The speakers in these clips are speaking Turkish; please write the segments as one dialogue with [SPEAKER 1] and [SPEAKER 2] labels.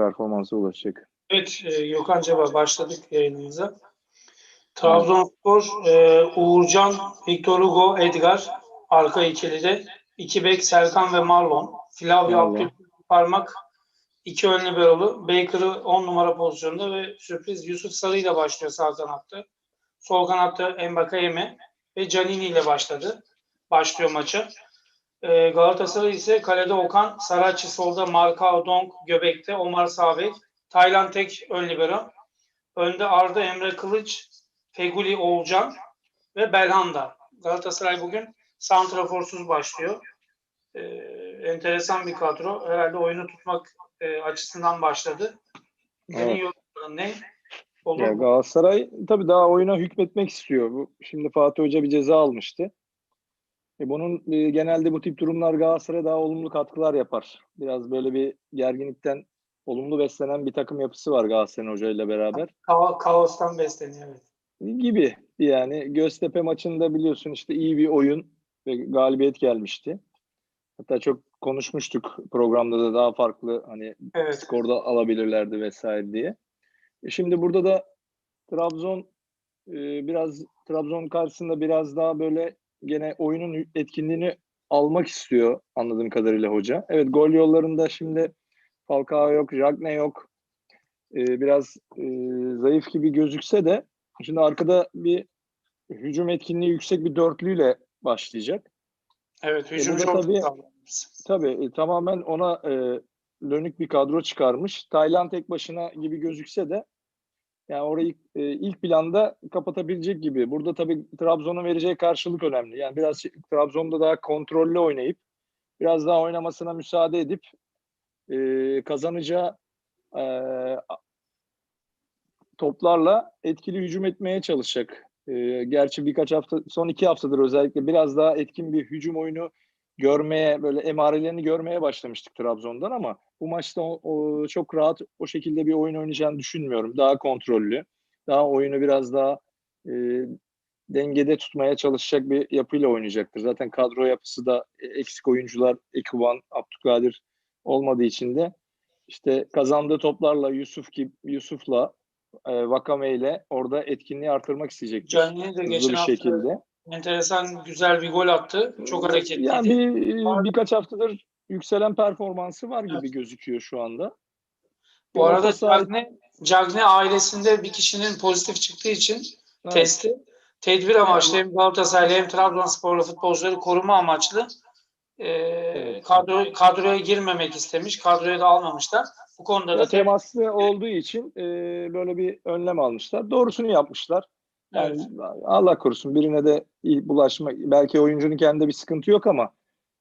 [SPEAKER 1] performansa ulaşacak.
[SPEAKER 2] Evet, e, Gökhan Ceba başladık yayınımıza. Trabzonspor, e, Uğurcan, Victor Hugo, Edgar arka ikilide. İki bek Serkan ve Marlon. Flavio
[SPEAKER 1] Marlon.
[SPEAKER 2] Abdül Parmak. iki ön liberolu. Baker'ı 10 numara pozisyonda ve sürpriz Yusuf Sarı ile başlıyor sağ kanatta. Sol kanatta Mbakayeme ve Canini ile başladı. Başlıyor maça. E, Galatasaray ise kalede Okan, Saraçi solda, Marka Dong göbekte, Omar Sabek, Taylan Tek ön libero. Önde Arda Emre Kılıç, Feguli Oğulcan ve Belhanda. Galatasaray bugün santraforsuz başlıyor. Ee, enteresan bir kadro. Herhalde oyunu tutmak e, açısından başladı.
[SPEAKER 1] Evet.
[SPEAKER 2] ne? Olur
[SPEAKER 1] Ya? Galatasaray tabii daha oyuna hükmetmek istiyor. Bu, şimdi Fatih Hoca bir ceza almıştı. E bunun e, genelde bu tip durumlar Galatasaray'a daha olumlu katkılar yapar. Biraz böyle bir gerginlikten olumlu beslenen bir takım yapısı var Galatasaray Hoca ile beraber.
[SPEAKER 2] Ka- kaostan besleniyor. Evet.
[SPEAKER 1] Gibi yani Göztepe maçında biliyorsun işte iyi bir oyun ve galibiyet gelmişti. Hatta çok konuşmuştuk programda da daha farklı hani
[SPEAKER 2] Evet.
[SPEAKER 1] skorda alabilirlerdi vesaire diye. E şimdi burada da Trabzon e, biraz Trabzon karşısında biraz daha böyle gene oyunun etkinliğini almak istiyor anladığım kadarıyla hoca. Evet gol yollarında şimdi Falcao yok, Jagne yok. E, biraz e, zayıf gibi gözükse de şimdi arkada bir hücum etkinliği yüksek bir dörtlüyle başlayacak.
[SPEAKER 2] Evet. Hücum
[SPEAKER 1] burada
[SPEAKER 2] çok
[SPEAKER 1] tabii-. Tabii e, tamamen ona e, dönük bir kadro çıkarmış. Tayland tek başına gibi gözükse de yani orayı e, ilk planda kapatabilecek gibi. Burada tabii Trabzon'un vereceği karşılık önemli. Yani biraz şey- Trabzon'da daha kontrollü oynayıp biraz daha oynamasına müsaade edip e, kazanacağı e, toplarla etkili hücum etmeye çalışacak. E, gerçi birkaç hafta, son iki haftadır özellikle biraz daha etkin bir hücum oyunu görmeye böyle emarelerini görmeye başlamıştık Trabzon'dan ama bu maçta o, o- çok rahat o şekilde bir oyun oynayacağını düşünmüyorum. Daha kontrollü, daha oyunu biraz daha e, dengede tutmaya çalışacak bir yapıyla oynayacaktır. Zaten kadro yapısı da e, eksik oyuncular Ekuban, Abdülkadir olmadığı için de işte kazandığı toplarla Yusuf gibi Yusuf'la e, Vakame ile orada etkinliği artırmak isteyecektir.
[SPEAKER 2] Canini de
[SPEAKER 1] Hızlı
[SPEAKER 2] geçen
[SPEAKER 1] bir
[SPEAKER 2] hafta
[SPEAKER 1] şekilde.
[SPEAKER 2] Enteresan güzel bir gol attı. Çok hareketliydi.
[SPEAKER 1] Yani bir, birkaç haftadır yükselen performansı var gibi
[SPEAKER 2] Evet.
[SPEAKER 1] gözüküyor şu anda.
[SPEAKER 2] Bu arada
[SPEAKER 1] Orta saha-
[SPEAKER 2] Cagne, Cagne ailesinde bir kişinin pozitif çıktığı için
[SPEAKER 1] Evet.
[SPEAKER 2] testi tedbir amaçlı hem Galatasaraylı hem Trabzonsporlu futbolcuları koruma amaçlı e, kadro, kadroya girmemek istemiş. Kadroya da almamışlar. Bu konuda da
[SPEAKER 1] temaslı olduğu için e, böyle bir önlem almışlar. Doğrusunu yapmışlar. Yani Allah korusun birine de bulaşma belki oyuncunun kendi bir sıkıntı yok ama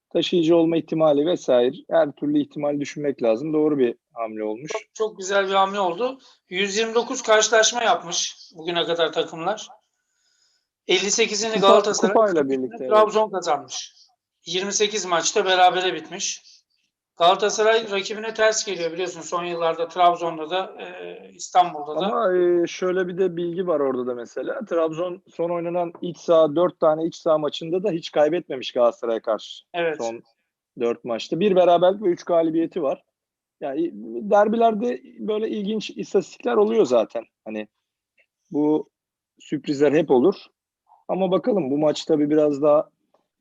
[SPEAKER 1] taşıyıcı olma ihtimali vesaire her türlü ihtimal düşünmek lazım. Doğru bir hamle olmuş.
[SPEAKER 2] çok, çok güzel bir hamle oldu. 129 karşılaşma yapmış bugüne kadar takımlar. 58'ini
[SPEAKER 1] Kupa-
[SPEAKER 2] Galatasaray,
[SPEAKER 1] kupayla
[SPEAKER 2] 48'ini
[SPEAKER 1] birlikte, evet.
[SPEAKER 2] Trabzon kazanmış. 28 maçta berabere bitmiş. Galatasaray rakibine ters geliyor biliyorsun son yıllarda Trabzon'da da e, İstanbul'da da.
[SPEAKER 1] Ama e, şöyle bir de bilgi var orada da mesela. Trabzon son oynanan iç saha 4 tane iç saha maçında da hiç kaybetmemiş Galatasaray'a karşı.
[SPEAKER 2] Evet.
[SPEAKER 1] Son 4 maçta. Bir beraberlik ve 3 galibiyeti var. Yani derbilerde böyle ilginç istatistikler oluyor zaten. Hani bu sürprizler hep olur. Ama bakalım bu maç tabii biraz daha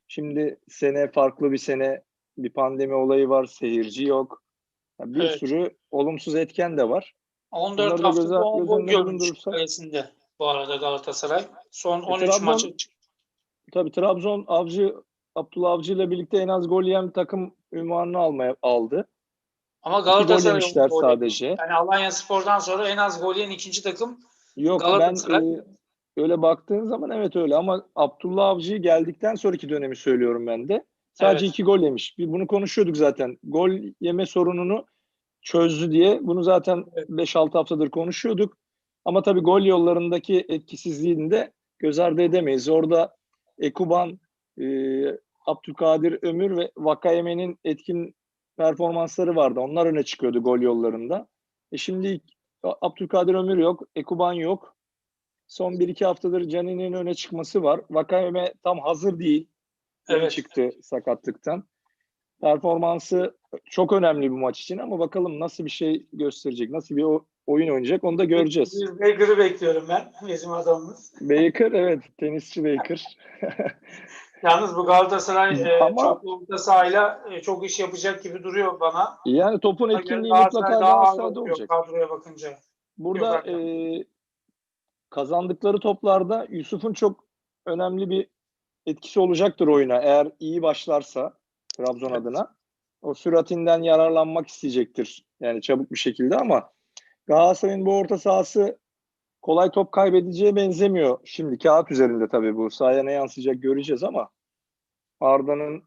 [SPEAKER 1] şimdi sene farklı bir sene bir pandemi olayı var. Seyirci yok. Yani bir
[SPEAKER 2] Evet.
[SPEAKER 1] sürü olumsuz etken de var.
[SPEAKER 2] 14
[SPEAKER 1] Bunları da
[SPEAKER 2] haftada
[SPEAKER 1] göze-
[SPEAKER 2] 10
[SPEAKER 1] göz
[SPEAKER 2] gol
[SPEAKER 1] önünde
[SPEAKER 2] görmüş kalesinde bu arada Galatasaray. Son
[SPEAKER 1] E,
[SPEAKER 2] 13
[SPEAKER 1] Trabzon-
[SPEAKER 2] maçı
[SPEAKER 1] Tabii Trabzon Avcı Abdullah Avcı ile birlikte en az gol yiyen takım ünvanını almaya aldı.
[SPEAKER 2] ama
[SPEAKER 1] gol
[SPEAKER 2] Galatasaray gol yemiş.
[SPEAKER 1] sadece.
[SPEAKER 2] Yani Alanya Spor'dan sonra en az gol yiyen ikinci takım
[SPEAKER 1] Yok
[SPEAKER 2] Galatasaray-
[SPEAKER 1] ben e, öyle baktığın zaman evet öyle ama Abdullah Avcı geldikten sonraki dönemi söylüyorum ben de. Sadece
[SPEAKER 2] Evet.
[SPEAKER 1] iki gol yemiş. Bunu konuşuyorduk zaten. Gol yeme sorununu çözdü diye. Bunu zaten
[SPEAKER 2] Evet.
[SPEAKER 1] 5-6 haftadır konuşuyorduk. Ama tabii gol yollarındaki etkisizliğini de göz ardı edemeyiz. Orada Ekuban, e, Abdülkadir Ömür ve Vakayeme'nin etkin performansları vardı. Onlar öne çıkıyordu gol yollarında. E şimdi Abdülkadir Ömür yok, Ekuban yok. Son 1-2 haftadır Canini'nin öne çıkması var. Vakayeme tam hazır değil.
[SPEAKER 2] Evet.
[SPEAKER 1] çıktı sakatlıktan. Performansı çok önemli bir maç için ama bakalım nasıl bir şey gösterecek, nasıl bir oyun oynayacak onu da göreceğiz.
[SPEAKER 2] Baker'ı bekliyorum ben. Bizim adamımız.
[SPEAKER 1] Baker evet tenisçi Baker.
[SPEAKER 2] Yalnız bu Galatasaray e,
[SPEAKER 1] Ama-
[SPEAKER 2] çok orta sahayla e, çok iş yapacak gibi duruyor bana.
[SPEAKER 1] Yani topun etkinliği mutlaka
[SPEAKER 2] daha ağır
[SPEAKER 1] Galatasaray'da
[SPEAKER 2] bakıyor
[SPEAKER 1] olacak.
[SPEAKER 2] Kadroya bakınca.
[SPEAKER 1] Burada e, kazandıkları toplarda Yusuf'un çok önemli bir etkisi olacaktır oyuna. Eğer iyi başlarsa Trabzon
[SPEAKER 2] Evet.
[SPEAKER 1] adına o süratinden yararlanmak isteyecektir. Yani çabuk bir şekilde ama Galatasaray'ın bu orta sahası kolay top kaybedeceğe benzemiyor. Şimdi kağıt üzerinde tabii bu sahaya ne yansıyacak göreceğiz ama Arda'nın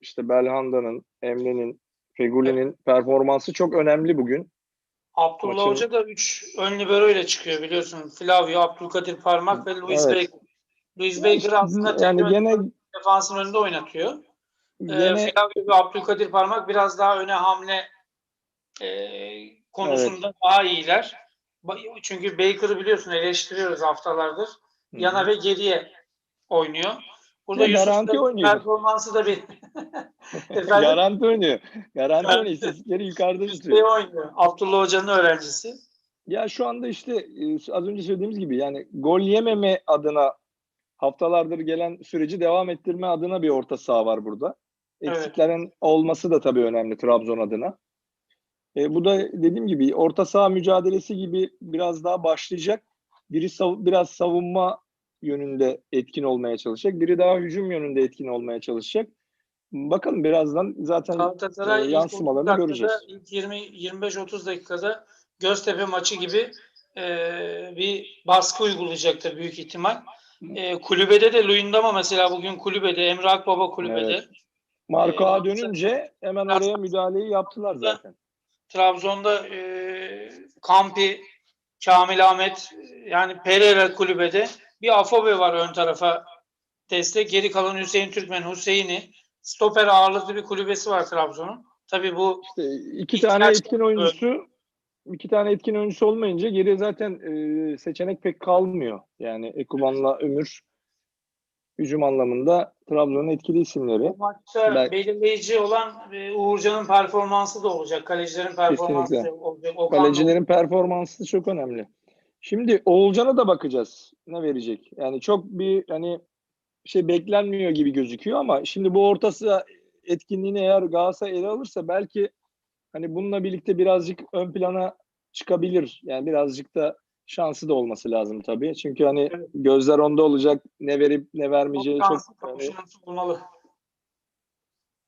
[SPEAKER 1] işte Belhanda'nın, Emre'nin, Feguli'nin performansı çok önemli bugün.
[SPEAKER 2] Abdullah
[SPEAKER 1] Maçın-
[SPEAKER 2] Hoca da 3 ön libero ile çıkıyor biliyorsun. Flavio, Abdülkadir Parmak ve Luis
[SPEAKER 1] Evet.
[SPEAKER 2] Luis Baker aslında
[SPEAKER 1] yani gene
[SPEAKER 2] defansın önünde oynatıyor. Ee,
[SPEAKER 1] gene
[SPEAKER 2] Flavio ve Abdülkadir Parmak biraz daha öne hamle e, konusunda daha iyiler. Çünkü Baker'ı biliyorsun eleştiriyoruz haftalardır. Yana ve geriye oynuyor. Burada
[SPEAKER 1] garanti oynuyor.
[SPEAKER 2] performansı da bir
[SPEAKER 1] Garanti oynuyor. Garanti oynuyor. İstatistikleri yukarıda tutuyor.
[SPEAKER 2] oynuyor. Abdullah Hoca'nın öğrencisi.
[SPEAKER 1] Ya şu anda işte e, az önce söylediğimiz gibi yani gol yememe adına haftalardır gelen süreci devam ettirme adına bir orta saha var burada.
[SPEAKER 2] Evet.
[SPEAKER 1] Eksiklerin olması da tabii önemli Trabzon adına. E, bu da dediğim gibi orta saha mücadelesi gibi biraz daha başlayacak. Biri sav- biraz savunma yönünde etkin olmaya çalışacak. Biri daha hücum yönünde etkin olmaya çalışacak. Bakalım birazdan zaten e,
[SPEAKER 2] ilk
[SPEAKER 1] yansımalarını
[SPEAKER 2] 30
[SPEAKER 1] göreceğiz.
[SPEAKER 2] İlk 20 25-30 dakikada Göztepe maçı gibi e, bir baskı uygulayacaktır büyük ihtimal. E, kulübede de Luyendama mesela bugün kulübede, Emre Akbaba kulübede.
[SPEAKER 1] Evet. Marco
[SPEAKER 2] Ee,
[SPEAKER 1] Ağa dönünce hemen oraya müdahaleyi yaptılar zaten.
[SPEAKER 2] Trabzon'da e, Kampi, Kamil Ahmet yani Pereira kulübede. Bir Afobe var ön tarafa destek. Geri kalan Hüseyin Türkmen, Hüseyin'i. Stoper ağırlıklı bir kulübesi var Trabzon'un. Tabii bu
[SPEAKER 1] İşte iki tane etkin oyuncusu iki tane etkin oyuncusu olmayınca geriye zaten e, seçenek pek kalmıyor. Yani Ekuban'la Ömür hücum anlamında Trabzon'un etkili isimleri.
[SPEAKER 2] Bu maçta
[SPEAKER 1] Ben-
[SPEAKER 2] belirleyici olan e, Uğurcan'ın performansı da olacak. Kalecilerin performansı
[SPEAKER 1] Kesinlikle.
[SPEAKER 2] olacak. Okan da-
[SPEAKER 1] Kalecilerin performansı da çok önemli. Şimdi Oğulcan'a da bakacağız. Ne verecek? Yani çok bir hani şey beklenmiyor gibi gözüküyor ama şimdi bu ortası etkinliğini eğer Galatasaray ele alırsa belki hani bununla birlikte birazcık ön plana çıkabilir. Yani birazcık da şansı da olması lazım tabii. Çünkü hani
[SPEAKER 2] Evet.
[SPEAKER 1] gözler onda olacak. Ne verip ne vermeyeceği çok
[SPEAKER 2] şansı,
[SPEAKER 1] hani,
[SPEAKER 2] şansı bulmalı.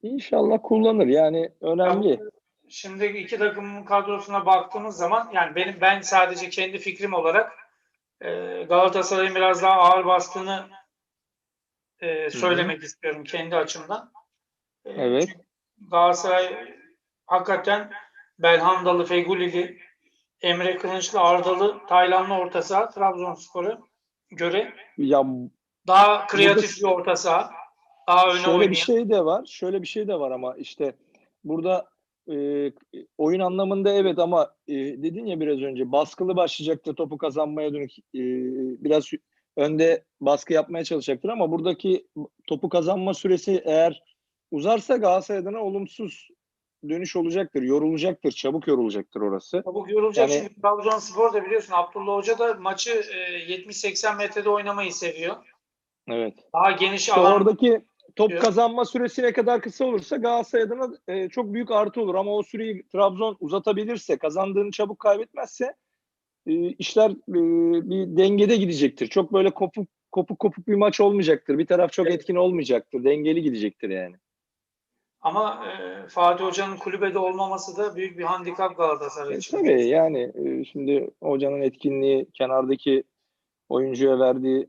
[SPEAKER 1] inşallah kullanır. Yani önemli.
[SPEAKER 2] Şimdi iki takımın kadrosuna baktığımız zaman yani benim ben sadece kendi fikrim olarak e, Galatasaray'ın biraz daha ağır bastığını e, söylemek istiyorum kendi açımdan. E,
[SPEAKER 1] Evet.
[SPEAKER 2] Galatasaray hakikaten Belhandalı, Fegulili, Emre Kılınçlı, Ardalı, Taylanlı orta saha Trabzonspor'a göre
[SPEAKER 1] Ya
[SPEAKER 2] daha kreatif
[SPEAKER 1] Burada-
[SPEAKER 2] bir orta saha. Daha öne
[SPEAKER 1] Şöyle
[SPEAKER 2] oynayan.
[SPEAKER 1] bir şey de var. Şöyle bir şey de var ama işte burada e, oyun anlamında evet ama e, dedin ya biraz önce baskılı başlayacaktır topu kazanmaya dönük e, biraz önde baskı yapmaya çalışacaktır ama buradaki topu kazanma süresi eğer uzarsa Galatasaray adına olumsuz dönüş olacaktır. Yorulacaktır. Çabuk yorulacaktır orası.
[SPEAKER 2] Çabuk yorulacak
[SPEAKER 1] Yani-
[SPEAKER 2] çünkü Trabzonspor da biliyorsun Abdullah Hoca da maçı e, 70-80 metrede oynamayı seviyor.
[SPEAKER 1] Evet.
[SPEAKER 2] Daha geniş
[SPEAKER 1] İşte
[SPEAKER 2] alan
[SPEAKER 1] oradaki top
[SPEAKER 2] diyor.
[SPEAKER 1] kazanma süresi ne kadar kısa olursa Galatasaray adına e, çok büyük artı olur. Ama o süreyi Trabzon uzatabilirse, kazandığını çabuk kaybetmezse e, işler e, bir dengede gidecektir. Çok böyle kopuk kopuk kopuk bir maç olmayacaktır. Bir taraf çok
[SPEAKER 2] Evet.
[SPEAKER 1] etkin olmayacaktır. Dengeli gidecektir yani.
[SPEAKER 2] Ama e, Fatih Hoca'nın kulübede olmaması da büyük bir handikap Galatasaray
[SPEAKER 1] E,
[SPEAKER 2] için.
[SPEAKER 1] tabii yani e, şimdi hocanın etkinliği, kenardaki oyuncuya verdiği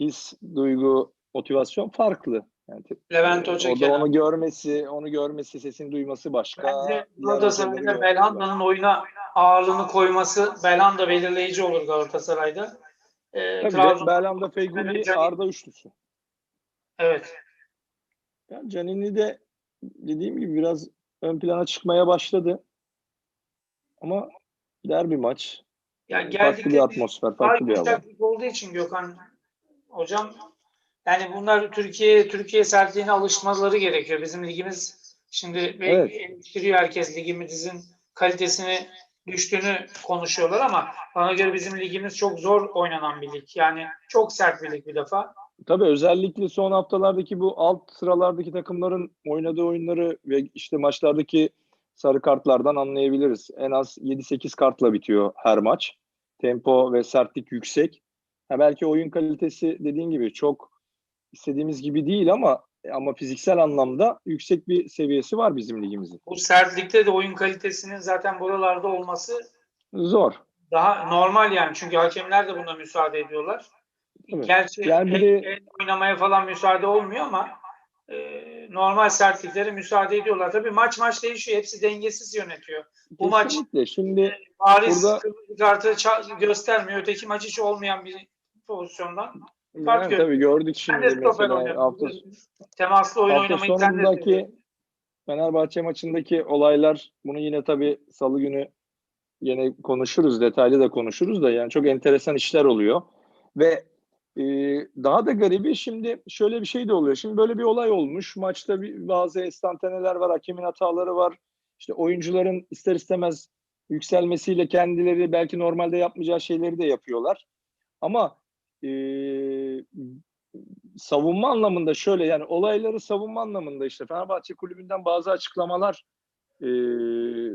[SPEAKER 1] his, duygu, motivasyon farklı. Yani,
[SPEAKER 2] Levent
[SPEAKER 1] e,
[SPEAKER 2] Hoca
[SPEAKER 1] o da onu görmesi, onu görmesi, sesini duyması başka.
[SPEAKER 2] Bence Galatasaray'da Belhanda'nın oyuna ağırlığını koyması Belhanda belirleyici olur Galatasaray'da. E,
[SPEAKER 1] Tabii
[SPEAKER 2] Trabzon-
[SPEAKER 1] Belhanda, Feyguli, Arda üçlüsü.
[SPEAKER 2] evet.
[SPEAKER 1] Yani Canini de dediğim gibi biraz ön plana çıkmaya başladı. Ama derbi maç.
[SPEAKER 2] Ya
[SPEAKER 1] farklı bir atmosfer, farklı bir hava.
[SPEAKER 2] olduğu için Gökhan hocam yani bunlar Türkiye Türkiye sertliğine alışmaları gerekiyor. Bizim ligimiz Şimdi ve
[SPEAKER 1] Evet.
[SPEAKER 2] eleştiriyor herkes ligimizin kalitesini düştüğünü konuşuyorlar ama bana göre bizim ligimiz çok zor oynanan bir lig. Yani çok sert bir lig bir defa.
[SPEAKER 1] Tabii özellikle son haftalardaki bu alt sıralardaki takımların oynadığı oyunları ve işte maçlardaki sarı kartlardan anlayabiliriz. En az 7-8 kartla bitiyor her maç. Tempo ve sertlik yüksek. Ha belki oyun kalitesi dediğin gibi çok istediğimiz gibi değil ama ama fiziksel anlamda yüksek bir seviyesi var bizim ligimizin.
[SPEAKER 2] Bu sertlikte de oyun kalitesinin zaten buralarda olması
[SPEAKER 1] Zor.
[SPEAKER 2] daha normal yani. Çünkü hakemler de buna müsaade ediyorlar. Gerçi
[SPEAKER 1] Yani bir de-
[SPEAKER 2] el- el oynamaya falan müsaade olmuyor ama e, normal sertliklere müsaade ediyorlar. Tabii maç maç değişiyor. Hepsi dengesiz yönetiyor. Bu maç-.
[SPEAKER 1] Şimdi
[SPEAKER 2] Bariz
[SPEAKER 1] Burada-
[SPEAKER 2] kırmızı kartı göstermiyor. Öteki maç hiç olmayan bir pozisyondan. Fark
[SPEAKER 1] yani tabii gördük
[SPEAKER 2] Ben
[SPEAKER 1] şimdi
[SPEAKER 2] de
[SPEAKER 1] mesela hafta,
[SPEAKER 2] Temaslı oyun
[SPEAKER 1] hafta
[SPEAKER 2] oynamayı de
[SPEAKER 1] sonundaki. Fenerbahçe maçındaki olaylar bunu yine tabii salı günü yine konuşuruz detaylı da konuşuruz da yani çok enteresan işler oluyor ve daha da garibi şimdi şöyle bir şey de oluyor. Şimdi böyle bir olay olmuş. Maçta bir, bazı estanteneler var, hakemin hataları var. İşte oyuncuların ister istemez yükselmesiyle kendileri belki normalde yapmayacağı şeyleri de yapıyorlar. Ama e, savunma anlamında şöyle yani olayları savunma anlamında işte Fenerbahçe kulübünden bazı açıklamalar e,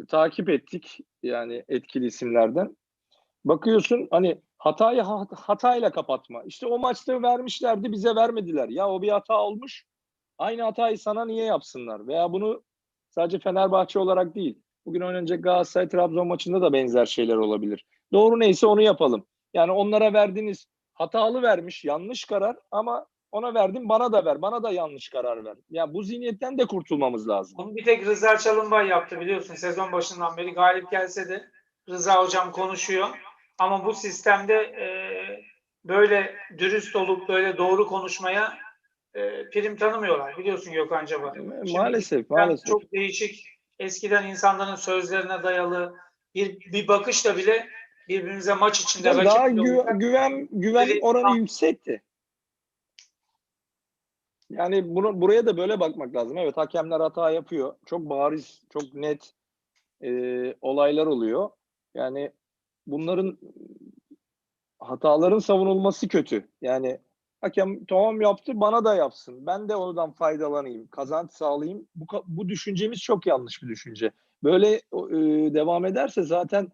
[SPEAKER 1] takip ettik yani etkili isimlerden. Bakıyorsun hani hatayı ha- hatayla kapatma. İşte o maçta vermişlerdi bize vermediler. Ya o bir hata olmuş. Aynı hatayı sana niye yapsınlar? Veya bunu sadece Fenerbahçe olarak değil. Bugün oynanacak Galatasaray Trabzon maçında da benzer şeyler olabilir. Doğru neyse onu yapalım. Yani onlara verdiğiniz hatalı vermiş, yanlış karar ama ona verdim bana da ver. Bana da yanlış karar ver. Ya bu zihniyetten de kurtulmamız lazım.
[SPEAKER 2] Bunu bir tek Rıza Çalınbay yaptı biliyorsun sezon başından beri. Galip gelse de Rıza hocam konuşuyor. Ama bu sistemde e, böyle dürüst olup böyle doğru konuşmaya e, prim tanımıyorlar. Biliyorsun Gökhan Caba. Şimdi
[SPEAKER 1] Maalesef,
[SPEAKER 2] sistem
[SPEAKER 1] maalesef.
[SPEAKER 2] Çok değişik. Eskiden insanların sözlerine dayalı bir, bir bakışla bile birbirimize maç içinde
[SPEAKER 1] Ya daha gü-
[SPEAKER 2] olsak
[SPEAKER 1] güven güven
[SPEAKER 2] Biri-
[SPEAKER 1] oranı yüksekti. Yani bunu buraya da böyle bakmak lazım. Evet hakemler hata yapıyor. Çok bariz, çok net e, olaylar oluyor. Yani bunların hataların savunulması kötü. Yani hakem tamam yaptı bana da yapsın. Ben de oradan faydalanayım, kazanç sağlayayım. Bu, bu düşüncemiz çok yanlış bir düşünce. Böyle e, devam ederse zaten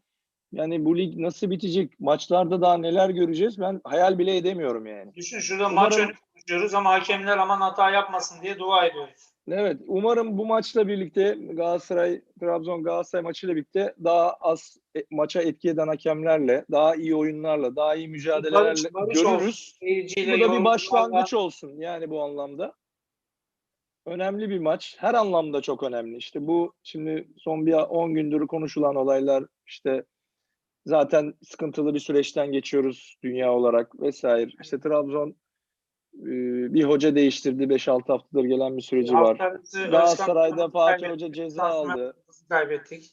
[SPEAKER 1] yani bu lig nasıl bitecek? Maçlarda daha neler göreceğiz? Ben hayal bile edemiyorum yani.
[SPEAKER 2] Düşün şurada maç
[SPEAKER 1] Umarım-
[SPEAKER 2] önü konuşuyoruz ama hakemler aman hata yapmasın diye dua ediyoruz.
[SPEAKER 1] Evet, umarım bu maçla birlikte Galatasaray Trabzon Galatasaray maçıyla birlikte daha az e- maça etki eden hakemlerle, daha iyi oyunlarla, daha iyi mücadelelerle
[SPEAKER 2] Barış-
[SPEAKER 1] görürüz. Bu da bir başlangıç olsun yani bu anlamda. Önemli bir maç. Her anlamda çok önemli. İşte bu şimdi son bir 10 gündür konuşulan olaylar işte zaten sıkıntılı bir süreçten geçiyoruz dünya olarak vesaire. İşte Trabzon bir hoca değiştirdi. 5-6 haftadır gelen bir süreci var. Galatasaray'da Fatih. Hoca ceza aldı.
[SPEAKER 2] Kaybettik.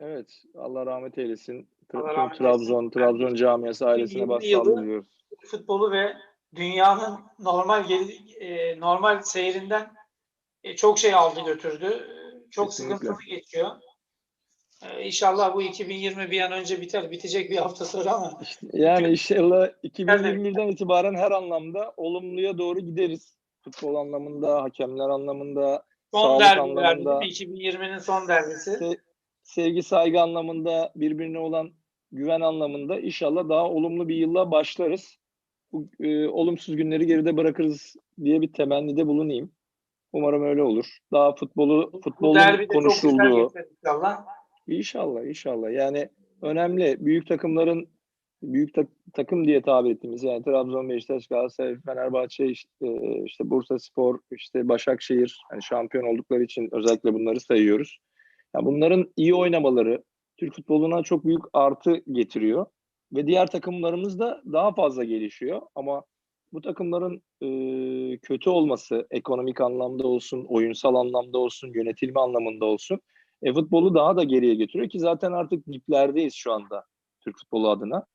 [SPEAKER 1] Evet. Allah rahmet eylesin.
[SPEAKER 2] Allah rahmet
[SPEAKER 1] Trabzon,
[SPEAKER 2] eylesin.
[SPEAKER 1] Trabzon camiası ailesine
[SPEAKER 2] 20
[SPEAKER 1] başsağlığı diliyoruz.
[SPEAKER 2] Futbolu ve dünyanın normal e, normal seyrinden e, çok şey aldı götürdü. Çok
[SPEAKER 1] Kesinlikle.
[SPEAKER 2] sıkıntılı geçiyor. E, İnşallah bu 2020 bir an önce biter. Bitecek bir hafta sonra ama
[SPEAKER 1] Yani inşallah 2021'den itibaren her anlamda olumluya doğru gideriz. Futbol anlamında, hakemler anlamında,
[SPEAKER 2] son
[SPEAKER 1] sağlık anlamında,
[SPEAKER 2] değil mi? 2020'nin son derbisi.
[SPEAKER 1] se- sevgi saygı anlamında, birbirine olan güven anlamında inşallah daha olumlu bir yılla başlarız. Bu e, olumsuz günleri geride bırakırız diye bir temennide bulunayım. Umarım öyle olur. Daha futbolu, futbolun konuşulduğu,
[SPEAKER 2] inşallah.
[SPEAKER 1] İnşallah, inşallah. Yani önemli. Büyük takımların büyük tak- takım diye tabir ettiğimiz yani Trabzon, Beşiktaş, Galatasaray, Fenerbahçe, işte, işte Bursa Spor, işte Başakşehir hani şampiyon oldukları için özellikle bunları sayıyoruz. Yani bunların iyi oynamaları Türk futboluna çok büyük artı getiriyor ve diğer takımlarımız da daha fazla gelişiyor ama bu takımların e, kötü olması ekonomik anlamda olsun, oyunsal anlamda olsun, yönetilme anlamında olsun e, futbolu daha da geriye götürüyor ki zaten artık diplerdeyiz şu anda Türk futbolu adına.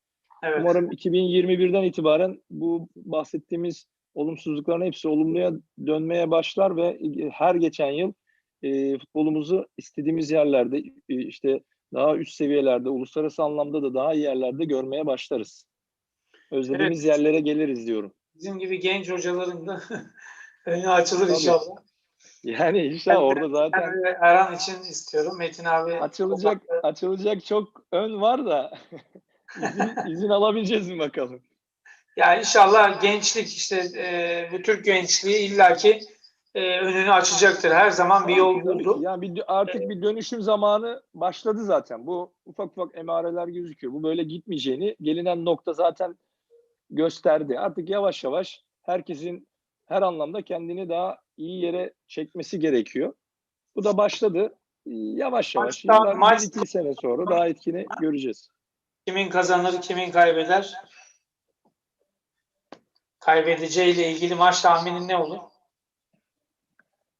[SPEAKER 2] Evet.
[SPEAKER 1] Umarım 2021'den itibaren bu bahsettiğimiz olumsuzlukların hepsi olumluya dönmeye başlar ve her geçen yıl e, futbolumuzu istediğimiz yerlerde e, işte daha üst seviyelerde, uluslararası anlamda da daha iyi yerlerde görmeye başlarız. Özlediğimiz
[SPEAKER 2] Evet.
[SPEAKER 1] yerlere geliriz diyorum.
[SPEAKER 2] Bizim gibi genç hocaların da önü açılır
[SPEAKER 1] Tabii.
[SPEAKER 2] inşallah.
[SPEAKER 1] Yani inşallah
[SPEAKER 2] Ben-
[SPEAKER 1] orada zaten
[SPEAKER 2] Ben Erhan için istiyorum. Metin abi
[SPEAKER 1] açılacak açılacak çok ön var da izin, izin alabileceğiz mi bakalım?
[SPEAKER 2] Ya inşallah gençlik işte e, bu Türk gençliği illaki e, önünü açacaktır. Her zaman bir yol buldu.
[SPEAKER 1] Yani bir, artık bir dönüşüm zamanı başladı zaten. Bu ufak ufak emareler gözüküyor. Bu böyle gitmeyeceğini gelinen nokta zaten gösterdi. Artık yavaş yavaş herkesin her anlamda kendini daha iyi yere çekmesi gerekiyor. Bu da başladı. Yavaş yavaş.
[SPEAKER 2] Maçta-
[SPEAKER 1] Yıllar,
[SPEAKER 2] maç-
[SPEAKER 1] iki sene sonra daha etkini göreceğiz.
[SPEAKER 2] Kimin kazanır, kimin kaybeder? Kaybedeceğiyle ilgili maç tahminin ne olur?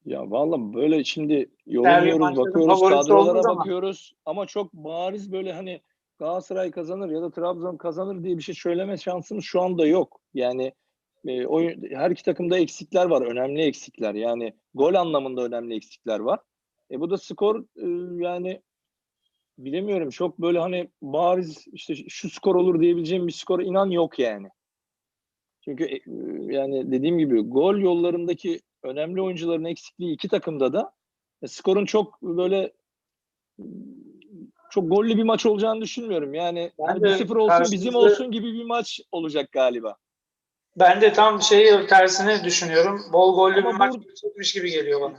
[SPEAKER 1] Ya vallahi böyle şimdi yorumluyoruz, bakıyoruz, kadrolara bakıyoruz ama çok bariz böyle hani Galatasaray kazanır ya da Trabzon kazanır diye bir şey söyleme şansımız şu anda yok. Yani e, oyun, her iki takımda eksikler var, önemli eksikler. Yani gol anlamında önemli eksikler var. E bu da skor e, yani bilemiyorum çok böyle hani bariz işte şu skor olur diyebileceğim bir skor inan yok yani. Çünkü e, yani dediğim gibi gol yollarındaki önemli oyuncuların eksikliği iki takımda da e, skorun çok böyle çok gollü bir maç olacağını düşünmüyorum. Yani
[SPEAKER 2] Ben
[SPEAKER 1] hani
[SPEAKER 2] de
[SPEAKER 1] 1-0 olsun bizim
[SPEAKER 2] karşımızda-
[SPEAKER 1] olsun gibi bir maç olacak galiba.
[SPEAKER 2] Ben de tam şeyi tersini düşünüyorum. Bol gollü bir maç geçecekmiş gibi geliyor bana.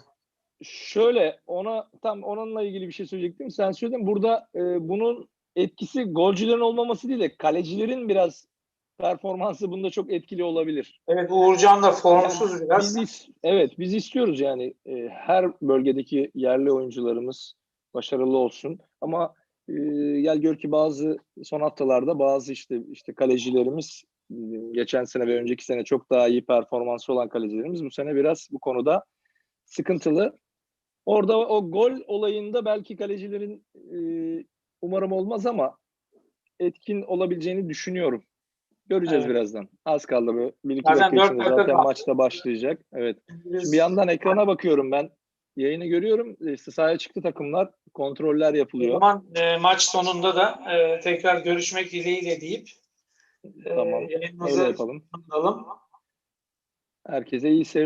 [SPEAKER 1] Şöyle ona tam onunla ilgili bir şey söyleyecektim. Sen söyledin. Burada e, bunun etkisi golcülerin olmaması değil de kalecilerin biraz performansı bunda çok etkili olabilir.
[SPEAKER 2] Evet Uğurcan da formsuz biraz.
[SPEAKER 1] Biz evet biz istiyoruz yani e, her bölgedeki yerli oyuncularımız başarılı olsun ama e, gel gör ki bazı son haftalarda bazı işte işte kalecilerimiz geçen sene ve önceki sene çok daha iyi performansı olan kalecilerimiz bu sene biraz bu konuda sıkıntılı. Orada o gol olayında belki kalecilerin e, umarım olmaz ama etkin olabileceğini düşünüyorum. Göreceğiz
[SPEAKER 2] Evet.
[SPEAKER 1] birazdan. Az kaldı böyle. Bir iki
[SPEAKER 2] Zaten
[SPEAKER 1] dakika içinde zaten maçta başlayacak. Evet. Şimdi bir yandan ekrana bakıyorum ben. Yayını görüyorum. İşte sahaya çıktı takımlar. Kontroller
[SPEAKER 2] O
[SPEAKER 1] yapılıyor.
[SPEAKER 2] zaman e, maç sonunda da e, tekrar görüşmek dileğiyle deyip
[SPEAKER 1] Tamam. Öyle
[SPEAKER 2] yayınımızı
[SPEAKER 1] yapalım. Herkese iyi seyirler.